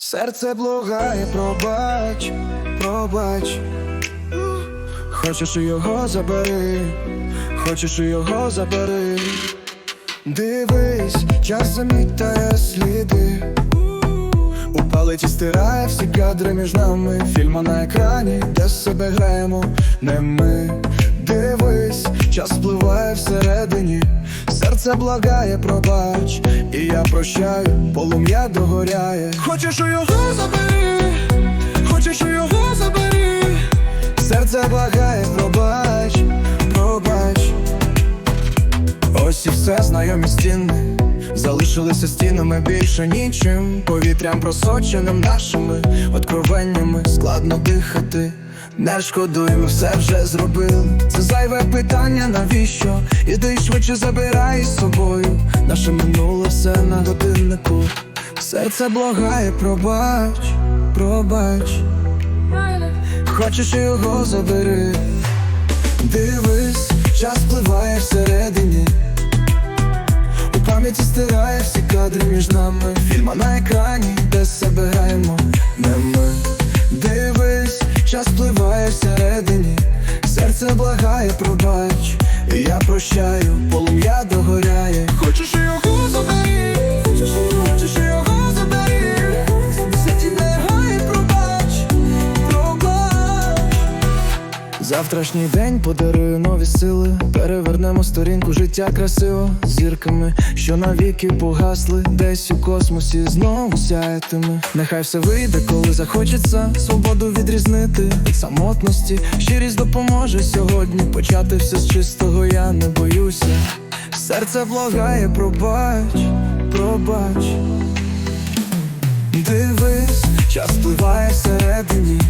Серце благає, пробач, пробач. Хочеш його забери, хочеш його забери. Дивись, час замітає сліди. У палиці стирає всі кадри між нами. Фільма на екрані, де себе граємо, не ми. Дивись, час впливає всередині. Серце благає, пробач, і я прощаю, полум'я догоряє. Хочеш у його забери, хочеш у його забери. Серце благає, пробач, пробач. Ось і все знайомі стіни Залишилися стінами більше нічим Повітрям просоченим нашими откровеннями складно дихати Не шкодуй, ми все вже зробили Це зайве питання, навіщо? Іди швидше забирай з собою. Наше минуле все на годиннику. Серце благає, пробач, пробач. Хочеш його забери. Дивись, час впливає всередині. У пам'яті стирає всі кадри між нами. Фільма на екрані, пробач. Я прощаю, Завтрашній день подарує нові сили. Перевернемо сторінку життя красиво зірками, що навіки погасли, десь у космосі знову сяятиме. Нехай все вийде, коли захочеться свободу відрізнити від самотності. Щирість допоможе сьогодні почати все з чистого. Я не боюся. Серце благає, пробач, пробач. Дивись, час впливає всередині.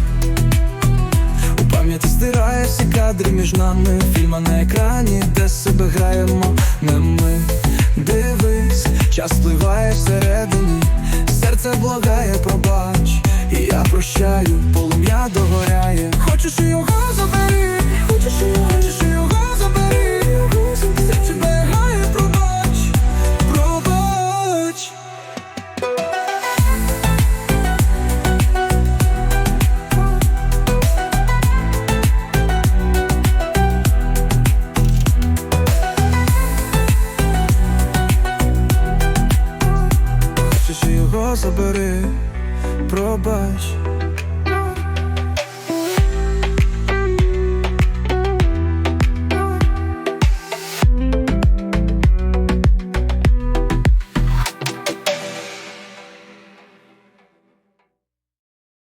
У всі кадри між нами. Фільма на екрані, де себе граємо, не ми. Дивись, час впливає всередині. Серце благає, пробач. І я прощаю, полум'я догоряє. Хочеш його забери. Хочеш його забери, пробач